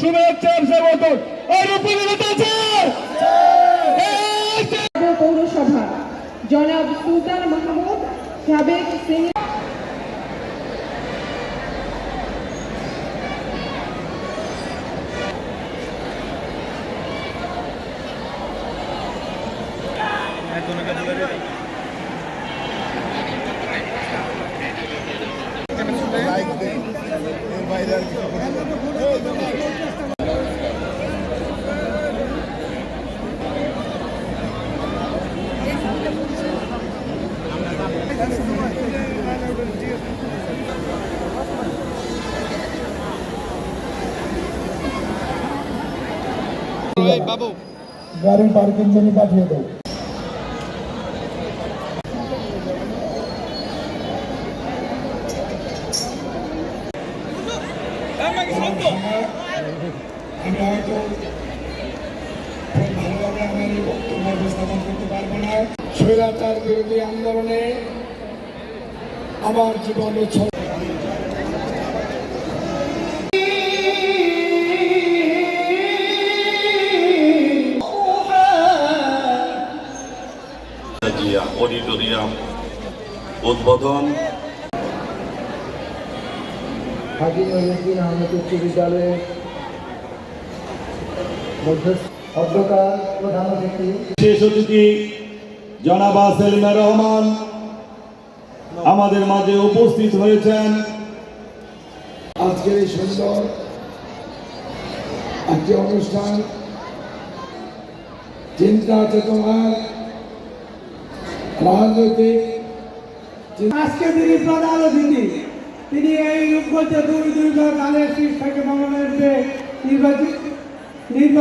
শুভেচ্ছার স্বাগতম পৌরসভা। জনাব সুলতান মাহমুদ সাবেক সিনিয়র গাড়ি পার্কিং জন্য পাঠিয়ে দেবো করতে পারব না। বিরোধী আন্দোলনে আমার জীবনে জিয়া অডিটোরিয়াম উদ্বোধন। আহমেদ উচ্চ অধ্যকার প্রধান অতিথি। শেষ অতিথি জনাবা সেলিমা রহমান। আমাদের মাঝে উপস্থিত হয়েছেন আজকের এই সুন্দর একটি অনুষ্ঠান চিন্তা চেতনার রাজনৈতিক আজকে তিনি প্রধান অতিথি। তিনি এই রূপগঞ্জে দুই দুই কালের নির্বাচিত নির্বাচিত